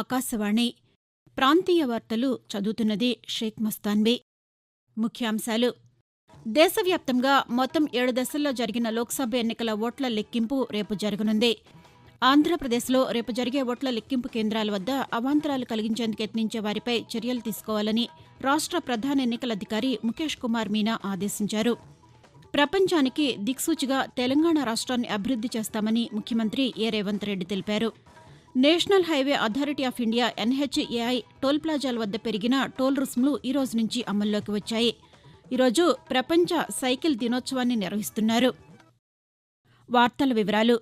ఆకాశవాణి. ప్రాంతీయ వార్తలు చదువుతున్నది షేక్ మస్తాన్బీ. ముఖ్యాంశాలు. దేశవ్యాప్తంగా మొత్తం ఏడు దశల్లో జరిగిన లోక్సభ ఎన్నికల ఓట్ల లెక్కింపు రేపు జరగనుంది. ఆంధ్రప్రదేశ్లో రేపు జరిగే ఓట్ల లెక్కింపు కేంద్రాల వద్ద అవాంతరాలు కలిగించేందుకు యత్నించే వారిపై చర్యలు తీసుకోవాలని రాష్ట్ర ప్రధాన ఎన్నికల అధికారి ముఖేష్ కుమార్ మీనా ఆదేశించారు. ప్రపంచానికి దిక్సూచిగా తెలంగాణ రాష్ట్రాన్ని అభివృద్ది చేస్తామని ముఖ్యమంత్రి ఏ రేవంత్ రెడ్డి తెలిపారు. National highway authority of India NHAI toll ప్లాజాల వద్ద పెరిగిన టోల్ రుసుములు ఈ రోజు నుంచి అమల్లోకి వచ్చాయి. ఈరోజు ప్రపంచ సైకిల్ దినోత్సవాన్ని నిర్వహిస్తున్నారు. వార్తల వివరాలు.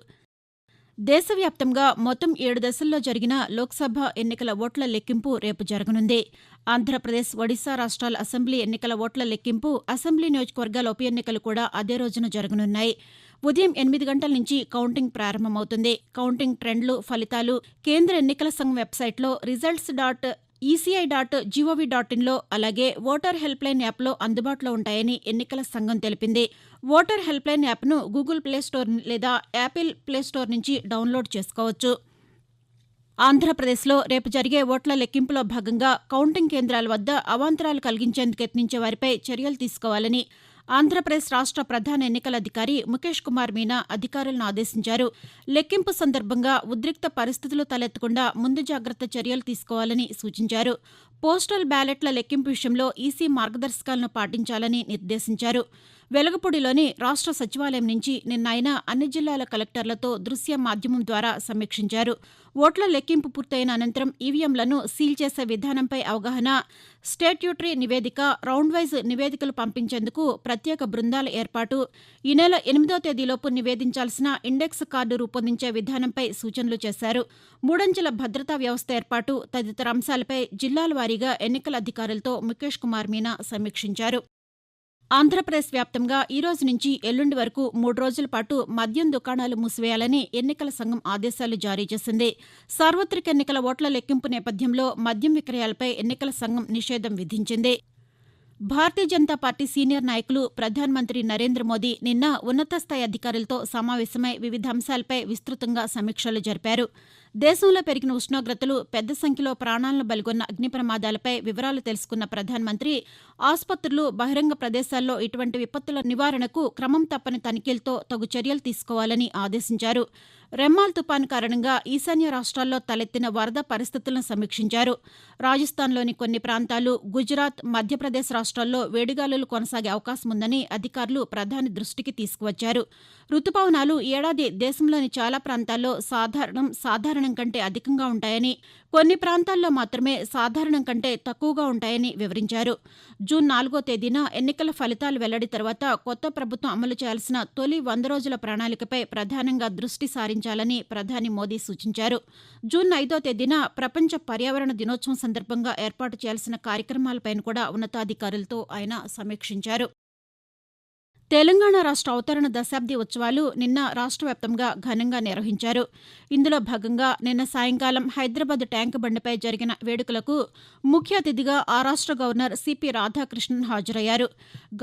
దేశవ్యాప్తంగా మొత్తం ఏడు దశల్లో జరిగిన లోక్సభ ఎన్నికల ఓట్ల లెక్కింపు రేపు జరగనుంది. ఆంధ్రప్రదేశ్ ఒడిశా రాష్ట్రాల అసెంబ్లీ ఎన్నికల ఓట్ల లెక్కింపు అసెంబ్లీ నియోజకవర్గాల ఉప ఎన్నికలు కూడా అదే రోజున జరగనున్నాయి. ఉదయం ఎనిమిది గంటల నుంచి కౌంటింగ్ ప్రారంభమవుతుంది. కౌంటింగ్ ట్రెండ్లు ఫలితాలు కేంద్ర ఎన్నికల సంఘం వెబ్సైట్లో results dot ECI dot GOV dot ఇన్లో అలాగే ఓటర్ హెల్ప్లైన్ యాప్లో అందుబాటులో ఉంటాయని ఎన్నికల సంఘం తెలిపింది. ఓటర్ హెల్ప్లైన్ యాప్ను గూగుల్ ప్లేస్టోర్ లేదా యాపిల్ ప్లేస్టోర్ నుంచి డౌన్లోడ్ చేసుకోవచ్చు. ఆంధ్రప్రదేశ్లో రేపు జరిగే ఓట్ల లెక్కింపులో భాగంగా కౌంటింగ్ కేంద్రాల వద్ద అవాంతరాలు కలిగించేందుకు యత్నించే వారిపై చర్యలు తీసుకోవాలని ఆంధ్రప్రదేశ్ రాష్ట్ర ప్రధాన ఎన్నికల అధికారి ముఖేష్ కుమార్ మీనా అధికారులను ఆదేశించారు. లెక్కింపు సందర్భంగా ఉద్రిక్త పరిస్థితులు తలెత్తకుండా ముందు జాగ్రత్త చర్యలు తీసుకోవాలని సూచించారు. పోస్టల్ బ్యాలెట్ల లెక్కింపు విషయంలో ఈసీ మార్గదర్శకాలను పాటించాలని నిర్దేశించారు. వెలగపూడిలోని రాష్ట్ర సచివాలయం నుంచి నిన్న ఆయన అన్ని జిల్లాల కలెక్టర్లతో దృశ్య మాధ్యమం ద్వారా సమీక్షించారు. ఓట్ల లెక్కింపు పూర్తయిన అనంతరం ఈవీఎంలను సీల్ చేసే విధానంపై అవగాహన స్టేట్యూటరీ నివేదిక రౌండ్ వైజ్ నివేదికలు పంపించేందుకు ప్రత్యేక బృందాల ఏర్పాటు ఈ నెల ఎనిమిదో తేదీలోపు నివేదించాల్సిన ఇండెక్స్ కార్డు రూపొందించే విధానంపై సూచనలు చేశారు. మూడంచెల భద్రతా వ్యవస్థ ఏర్పాటు తదితర అంశాలపై జిల్లాల వారీగా ఎన్నికల అధికారులతో ముఖేష్ కుమార్ మీనా సమీక్షించారు. ఆంధ్రప్రదేశ్ వ్యాప్తంగా ఈ రోజు నుంచి ఎల్లుండి వరకు మూడు రోజుల పాటు మద్యం దుకాణాలు మూసివేయాలని ఎన్నికల సంఘం ఆదేశాలు జారీ చేసింది. సార్వత్రిక ఎన్నికల ఓట్ల లెక్కింపు నేపథ్యంలో మద్యం విక్రయాలపై ఎన్నికల సంఘం నిషేధం విధించింది. భారతీయ జనతా పార్టీ సీనియర్ నాయకులు ప్రధానమంత్రి నరేంద్ర మోదీ నిన్న ఉన్నతస్థాయి అధికారులతో సమావేశమై వివిధ అంశాలపై విస్తృతంగా సమీక్షలు జరిపారు. దేశంలో పెరిగిన ఉష్ణోగ్రతలు పెద్ద సంఖ్యలో ప్రాణాలను బలిగొన్న అగ్ని ప్రమాదాలపై వివరాలు తెలుసుకున్న ప్రధానమంత్రి ఆసుపత్రులు బహిరంగ ప్రదేశాల్లో ఇటువంటి విపత్తుల నివారణకు క్రమం తప్పని తనిఖీలతో తగు చర్యలు తీసుకోవాలని ఆదేశించారు. రెమ్మాల్ తుపాను కారణంగా ఈశాన్య రాష్ట్రాల్లో తలెత్తిన వరద పరిస్థితులను సమీక్షించారు. రాజస్థాన్లోని కొన్ని ప్రాంతాలు గుజరాత్ మధ్యప్రదేశ్ రాష్ట్రాల్లో వేడిగాలులు కొనసాగే అవకాశం ఉందని అధికారులు ప్రధాని దృష్టికి తీసుకువచ్చారు. రుతుపవనాలు ఏడాది దేశంలోని చాలా ప్రాంతాల్లో సాధారణం సాధారణ కంటే అధికంగా ఉంటాయని కొన్ని ప్రాంతాల్లో మాత్రమే సాధారణం కంటే తక్కువగా ఉంటాయని వివరించారు. జూన్ నాలుగో తేదీన ఎన్నికల ఫలితాలు వెల్లడి తర్వాత కొత్త ప్రభుత్వం అమలు చేయాల్సిన తొలి వంద రోజుల ప్రణాళికపై ప్రధానంగా దృష్టి సారించాలని ప్రధాని మోదీ సూచించారు. జూన్ ఐదో తేదీన ప్రపంచ పర్యావరణ దినోత్సవం సందర్భంగా ఏర్పాటు చేయాల్సిన కార్యక్రమాలపైన కూడా ఉన్నతాధికారులతో ఆయన సమీక్షించారు. తెలంగాణ రాష్ట్ర అవతరణ దశాబ్ది ఉత్సవాలు నిన్న రాష్ట్ర వ్యాప్తంగా ఘనంగా నిర్వహించారు. ఇందులో భాగంగా నిన్న సాయంకాలం హైదరాబాద్ ట్యాంక్ బండిపై జరిగిన వేడుకలకు ముఖ్య అతిథిగా ఆ రాష్ట్ర గవర్నర్ సిపి రాధాకృష్ణన్ హాజరయ్యారు.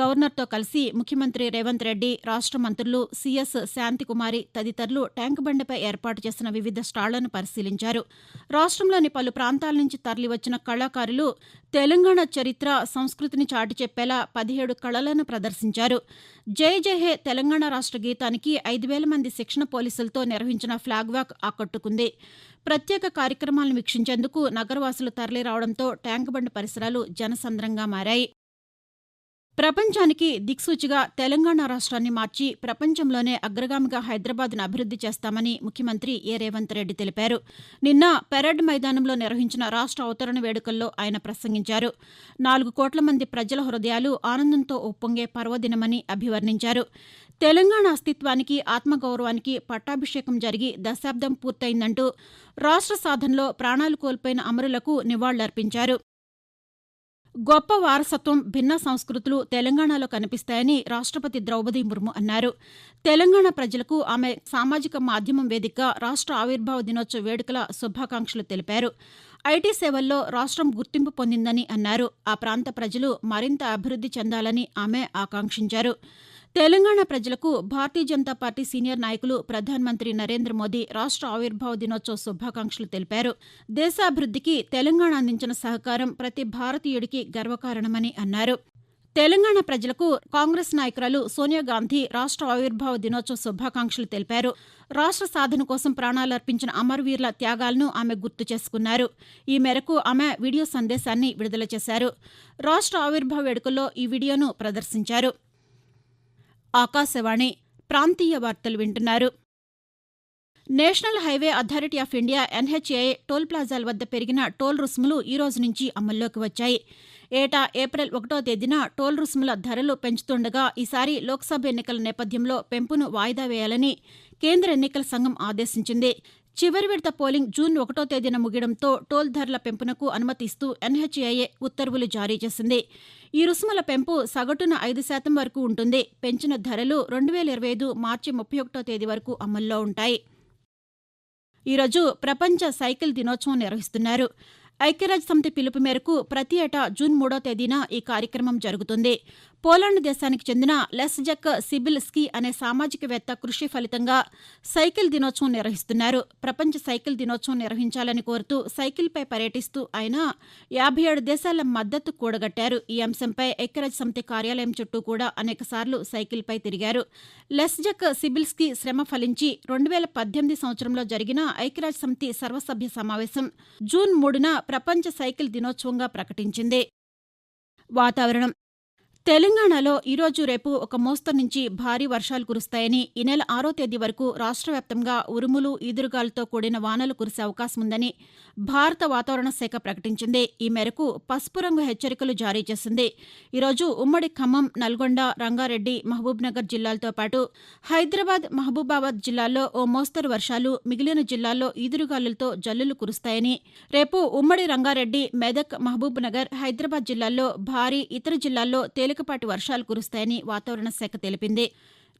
గవర్నర్తో కలిసి ముఖ్యమంత్రి రేవంత్ రెడ్డి రాష్ట్ర మంత్రులు సిఎస్ శాంతికుమారి తదితరులు ట్యాంక్ బండిపై ఏర్పాటు చేసిన వివిధ స్టాళ్ళను పరిశీలించారు. రాష్ట్రంలోని పలు ప్రాంతాల నుంచి తరలివచ్చిన కళాకారులు తెలంగాణ చరిత్ర సంస్కృతిని చాటి చెప్పేలా పదిహేడు కళలను ప్రదర్శించారు. జై జై హే తెలంగాణ రాష్ట్ర గీతానికి ఐదు వేల మంది శిక్షణ పోలీసులతో నిర్వహించిన ఫ్లాగ్ వాక్ ఆకట్టుకుంది. ప్రత్యేక కార్యక్రమాలను వీక్షించేందుకు నగరవాసులు తరలిరావడంతో ట్యాంక్ బండ్ పరిసరాలు జనసంద్రంగా మారాయి. ప్రపంచానికి దిక్సూచిగా తెలంగాణ రాష్ట్రాన్ని మార్చి ప్రపంచంలోనే అగ్రగామిగా హైదరాబాద్ను అభివృద్ది చేస్తామని ముఖ్యమంత్రి ఏ. రేవంత్ రెడ్డి తెలిపారు. నిన్న పెరడ్ మైదానంలో నిర్వహించిన రాష్ట్ర అవతరణ వేడుకల్లో ఆయన ప్రసంగించారు. నాలుగు కోట్ల మంది ప్రజల హృదయాలు ఆనందంతో ఉప్పొంగే పర్వదినమని అభివర్ణించారు. తెలంగాణ అస్తిత్వానికి ఆత్మగౌరవానికి పట్టాభిషేకం జరిగి దశాబ్దం పూర్తయిందంటూ రాష్ట్ర సాధనలో ప్రాణాలు కోల్పోయిన అమరులకు నివాళులర్పించారు. గొప్ప వారసత్వం భిన్న సంస్కృతులు తెలంగాణలో కనిపిస్తాయని రాష్ట్రపతి ద్రౌపది ముర్ము అన్నారు. తెలంగాణ ప్రజలకు ఆమె సామాజిక మాధ్యమం వేదికగా రాష్ట్ర ఆవిర్భావ దినోత్సవ వేడుకల శుభాకాంక్షలు తెలిపారు. ఐటీ సేవల్లో రాష్ట్రం గుర్తింపు పొందిందని అన్నారు. ఆ ప్రాంత ప్రజలు మరింత అభివృద్ది చెందాలని ఆమె ఆకాంక్షించారు. తెలంగాణ ప్రజలకు భారతీయ జనతా పార్టీ సీనియర్ నాయకులు ప్రధానమంత్రి నరేంద్ర మోదీ రాష్ట్ర ఆవిర్భావ దినోత్సవ శుభాకాంక్షలు తెలిపారు. దేశాభివృద్ధికి తెలంగాణ అందించిన సహకారం ప్రతి భారతీయుడికి గర్వకారణమని అన్నారు. తెలంగాణ ప్రజలకు కాంగ్రెస్ నాయకురాలు సోనియాగాంధీ రాష్ట్ర ఆవిర్భావ దినోత్సవ శుభాకాంక్షలు తెలిపారు. రాష్ట్ర సాధన కోసం ప్రాణాలర్పించిన అమరవీరుల త్యాగాలను ఆమె గుర్తు చేసుకున్నారు. ఈ మేరకు ఆమె వీడియో సందేశాన్ని విడుదల చేశారు. రాష్ట్ర ఆవిర్భావ వేడుకల్లో ఈ వీడియోను ప్రదర్శించారు. ఆకాశవాణి ప్రాంతీయ వార్తలు వింటున్నారు. National highway authority of India NHA toll ప్లాజాల వద్ద పెరిగిన టోల్ రుసుములు ఈ రోజు నుంచి అమల్లోకి వచ్చాయి. ఏటా ఏప్రిల్ ఒకటో తేదీన టోల్ రుసుముల ధరలు పెంచుతుండగా ఈసారి లోక్సభ ఎన్నికల నేపథ్యంలో పెంపును వాయిదా వేయాలని కేంద్ర ఎన్నికల సంఘం ఆదేశించింది. చివరి విడత పోలింగ్ జూన్ ఒకటో తేదీన ముగియడంతో టోల్ ధరల పెంపునకు అనుమతిస్తూ ఎన్హెచ్ఏఏ ఉత్తర్వులు జారీ చేసింది. ఈ రుసుముల పెంపు సగటున ఐదు శాతం వరకు ఉంటుంది. పెంచిన ధరలు రెండు వేల ఇరవై ఐదు మార్చి ముప్పై ఒకటో తేదీ వరకు అమల్లో ఉంటాయి. ఈరోజు ప్రపంచ సైకిల్ దినోత్సవం నిర్వహిస్తున్నారు. ఐక్యరాజ్య సమితి పిలుపు మేరకు ప్రతి ఏటా జూన్ మూడో తేదీన ఈ కార్యక్రమం జరుగుతుంది. పోలాండ్ దేశానికి చెందిన లెస్జక్ సిబిల్ స్కీ అనే సామాజికవేత్త కృషి ఫలితంగా సైకిల్ దినోత్సవం నిర్వహిస్తున్నారు. ప్రపంచ సైకిల్ దినోత్సవం నిర్వహించాలని కోరుతూ సైకిల్పై పర్యటిస్తూ ఆయన యాభై ఏడు దేశాల మద్దతు కూడగట్టారు. ఈ అంశంపై ఐక్యరాజ్య సమితి కార్యాలయం చుట్టూ కూడా అనేకసార్లు సైకిల్పై తిరిగారు. లెస్జక్ సిబిల్స్కీ శ్రమ ఫలించి రెండు వేల పద్దెనిమిది సంవత్సరంలో జరిగిన ఐక్యరాజ్య సమితి సర్వసభ్య సమావేశం జూన్ మూడున ప్రపంచ సైకిల్ దినోత్సవంగా ప్రకటించింది. వాతావరణం తెలంగాణలో ఈరోజు రేపు ఒక మోస్తరు నుంచి భారీ వర్షాలు కురుస్తాయని ఈ నెల ఆరో తేదీ వరకు రాష్ట్ర వ్యాప్తంగా ఉరుములు ఈదురుగాలతో కూడిన వానలు కురిసే అవకాశం ఉందని భారత వాతావరణ శాఖ ప్రకటించింది. ఈ మేరకు పసుపు రంగు హెచ్చరికలు జారీ చేసింది. ఈరోజు ఉమ్మడి ఖమ్మం నల్గొండ రంగారెడ్డి మహబూబ్నగర్ జిల్లాలతో పాటు హైదరాబాద్ మహబూబాబాద్ జిల్లాల్లో ఓ మోస్తరు వర్షాలు మిగిలిన జిల్లాల్లో ఈదురుగాలులతో జల్లులు కురుస్తాయని రేపు ఉమ్మడి రంగారెడ్డి మెదక్ మహబూబ్నగర్ హైదరాబాద్ జిల్లాల్లో భారీ ఇతర జిల్లాల్లో తేలికపాటి వర్షాలు కురుస్తాయని వాతావరణ శాఖ తెలిపింది.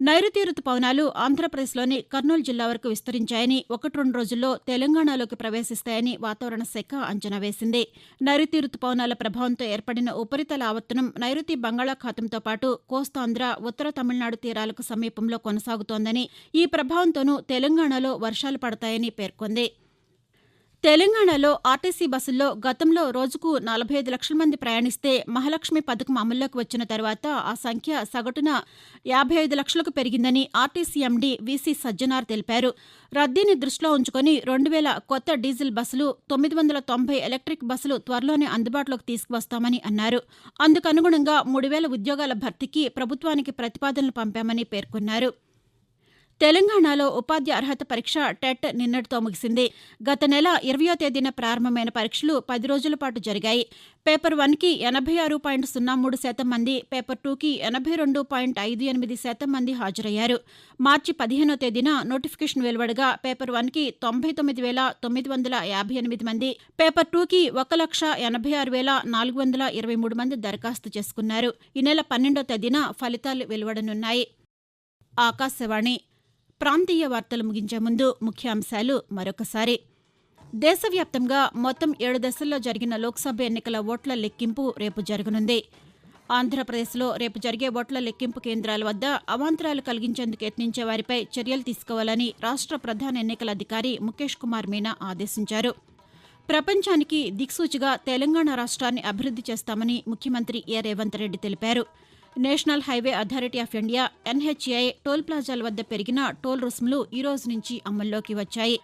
నైరుతి రుతుపవనాలు ఆంధ్రప్రదేశ్లోని కర్నూలు జిల్లా వరకు విస్తరించాయని ఒకటి రెండు రోజుల్లో తెలంగాణలోకి ప్రవేశిస్తాయని వాతావరణ శాఖ అంచనా వేసింది. నైరుతి రుతుపవనాల ప్రభావంతో ఏర్పడిన ఉపరితల ఆవర్తనం నైరుతి బంగాళాఖాతంతో పాటు కోస్తాంధ్ర ఉత్తర తమిళనాడు తీరాలకు సమీపంలో కొనసాగుతోందని ఈ ప్రభావంతోనూ తెలంగాణలో వర్షాలు పడతాయని పేర్కొంది. తెలంగాణలో ఆర్టీసీ బస్సుల్లో గతంలో రోజుకు నలభై ఐదు లక్షల మంది ప్రయాణిస్తే మహాలక్ష్మి పథకం అమల్లోకి వచ్చిన తర్వాత ఆ సంఖ్య సగటున యాభై ఐదు లక్షలకు పెరిగిందని ఆర్టీసీ ఎండీ వీసీ సజ్జనార్ తెలిపారు. రద్దీని దృష్టిలో ఉంచుకొని రెండు వేల కొత్త డీజిల్ బస్సులు తొమ్మిది వందల తొంభై ఎలక్ట్రిక్ బస్సులు త్వరలోనే అందుబాటులోకి తీసుకువస్తామని అన్నారు. అందుకనుగుణంగా మూడు వేల ఉద్యోగాల భర్తీకి ప్రభుత్వానికి ప్రతిపాదనలు పంపామని పేర్కొన్నారు. తెలంగాణలో ఉపాధి అర్హత పరీక్ష టెట్ నిన్నటితో ముగిసింది. గత నెల ఇరవయో తేదీన ప్రారంభమైన పరీక్షలు పది రోజుల పాటు జరిగాయి. పేపర్ వన్కి ఎనభై ఆరు పాయింట్ సున్నా మూడు శాతం మంది పేపర్ టూకి ఎనభై రెండు పాయింట్ ఐదు ఎనిమిది శాతం మంది హాజరయ్యారు. మార్చి పదిహేనో తేదీన నోటిఫికేషన్ వెలువడగా పేపర్ వన్కి తొంభై తొమ్మిది వేల తొమ్మిది వందల యాభై ఎనిమిది మంది పేపర్ టూకి ఒక లక్ష ఎనభై ఆరు వేల నాలుగు వందల ఇరవై మూడు మంది దరఖాస్తు చేసుకున్నారు. ఈ నెల పన్నెండో తేదీన ఫలితాలు వెలువడనున్నాయి. ఆకాశవాణి ప్రాంతీయ వార్తలు ముగించే ముందు ముఖ్యాంశాలు మరొకసారి. దేశవ్యాప్తంగా మొత్తం ఏడు దశల్లో జరిగిన లోక్సభ ఎన్నికల ఓట్ల లెక్కింపు రేపు జరగనుంది. ఆంధ్రప్రదేశ్లో రేపు జరిగే ఓట్ల లెక్కింపు కేంద్రాల వద్ద అవాంతరాలు కలిగించేందుకు యత్నించే వారిపై చర్యలు తీసుకోవాలని రాష్ట్ర ప్రధాన ఎన్నికల అధికారి ముఖేష్ కుమార్ మీనా ఆదేశించారు. ప్రపంచానికి దిక్సూచిగా తెలంగాణ రాష్ట్రాన్ని అభివృద్ది చేస్తామని ముఖ్యమంత్రి ఏ రేవంత్ రెడ్డి తెలిపారు. National highway authority of India NHI toll ప్లాజాల వద్ద పెరిగిన టోల్ రుసుములు ఈ రోజు నుంచి అమల్లోకి వచ్చాయి.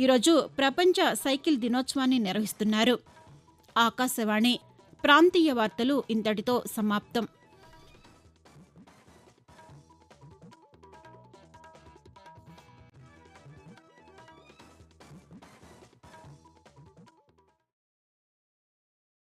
ఈరోజు ప్రపంచ సైకిల్ దినోత్సవాన్ని నిర్వహిస్తున్నారు. ఆకాశవాణి ప్రాంతీయ వార్తలు ఇంతటితో సమాప్తం.